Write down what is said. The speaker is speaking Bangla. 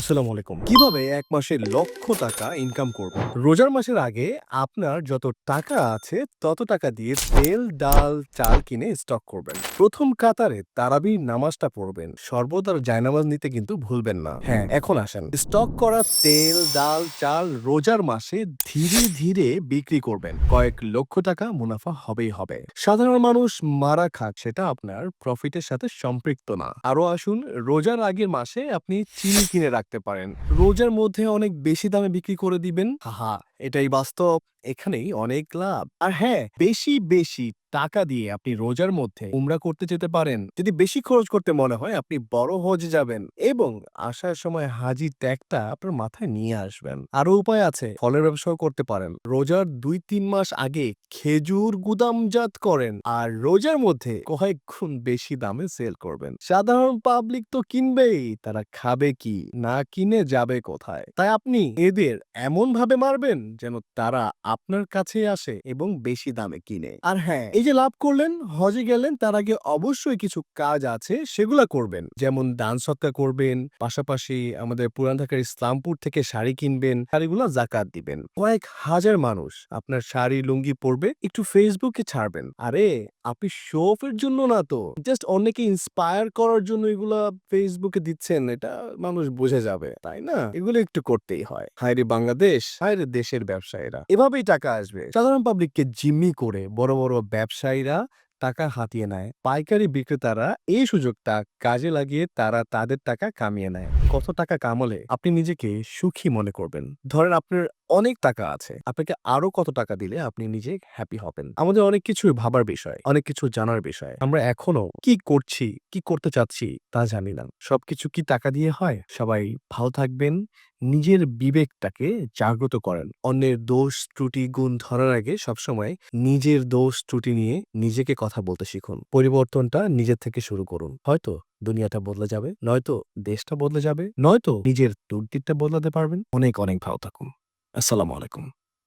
আসসালামু আলাইকুম। কীভাবে এক মাসে লক্ষ টাকা ইনকাম করব? রোজার মাসের আগে আপনার যত টাকা আছে তত টাকা দিয়ে তেল ডাল চাল কিনে স্টক করবেন। প্রথম কাতারে তারাবির নামাজটা পড়বেন। সর্বদার জায়নামাজ নিতে কিন্তু ভুলবেন না। হ্যাঁ। এখন আসেন। স্টক করা তেল ডাল চাল রোজার মাসে ধীরে ধীরে বিক্রি করবেন। কয়েক লক্ষ টাকা মুনাফা হবেই হবে। সাধারণ মানুষ মারা খাক সেটা আপনার প্রফিটের সাথে সম্পৃক্ত না। আরও আসুন রোজার আগের মাসে আপনি চিনি কিনে রাখতে পারেন। রোজার মধ্যে অনেক বেশি দামে বিক্রি করে দিবেন। হা এটাই বাস্তব। এখানেই অনেক লাভ। আর হ্যাঁ বেশি বেশি টাকা দিয়ে আপনি রোজার মধ্যে উমরা করতে যেতে পারেন। যদি বেশি খরচ করতে মনে হয়, আপনি বড় হজে যাবেন এবং আসার সময় হাজি ট্যাগটা আপনার মাথায় নিয়ে আসবেন। আরও উপায় আছে, ফলের ব্যবসাও করতে পারেন। রোজার দুই তিন মাস আগে খেজুর গুদামজাত করেন আর রোজার মধ্যে কয়েক গুণ বেশি দামে সেল করবেন। সাধারণ পাবলিক তো কিনবেই, তারা খাবে কি, না কিনে যাবে কোথায়? তাই আপনি এদের এমন ভাবে মারবেন যেন তারা আপনার কাছে আসে এবং বেশি দামে কিনে। আর হ্যাঁ এই যে লাভ করলেন, হজে গেলেন, তার আগে অবশ্যই কিছু কাজ আছে, সেগুলা করবেন। যেমন দান সৎকার করবেন, পাশাপাশি আমাদের পুরান ঢাকার ইসলামপুর থেকে শাড়ি কিনবেন, শাড়িগুলো জাকাত দিবেন। কয়েক হাজার মানুষ আপনার শাড়ি, লুঙ্গি পরবে, একটু ফেসবুকে ছাড়বেন। আরে, আপনি শো অফের জন্য না তো। জাস্ট অনেকে ইন্সপায়ার করার জন্য এগুলা ফেসবুকে দিচ্ছেন, এটা মানুষ বুঝে যাবে, তাই না? এগুলো একটু করতেই হয়। হায়রে বাংলাদেশ, হায়রে দেশের ব্যবসায়ীরা। এভাবেই টাকা আসবে। সাধারণ পাবলিককে জিম্মি করে বড় বড় ব্যবসায়ীরা টাকা হাতিয়ে নেয়। পাইকারি বিক্রেতারা এই সুযোগটা কাজে লাগিয়ে তারা তাদের টাকা কামিয়ে নেয়। কত টাকা কামালে আপনি নিজেকে সুখী মনে করবেন। ধরেন আপনার অনেক টাকা আছে, আপনাকে আরও কত টাকা দিলে আপনি নিজে হ্যাপি হবেন? আমাদের অনেক কিছু ভাবার বিষয়, অনেক কিছু জানার বিষয়। আমরা এখনও কি করছি, কি করতে চাচ্ছি তা জানি না। সবকিছু কি টাকা দিয়ে হয়? সবাই ভালো থাকবেন। নিজের বিবেকটাকে জাগ্রত করেন। অন্যের দোষ, ত্রুটি, গুণ ধরার আগে সবসময় নিজের দোষ, ত্রুটি নিয়ে নিজেকে কথা বলতে শিখুন। পরিবর্তনটা নিজের থেকে শুরু করুন। হয়তো দুনিয়াটা বদলে যাবে, নয়তো দেশটা বদলে যাবে, নয়তো নিজের দুর্দিকটা বদলাতে পারবেন। অনেক অনেক ভালো থাকুন। আসসালামু আলাইকুম।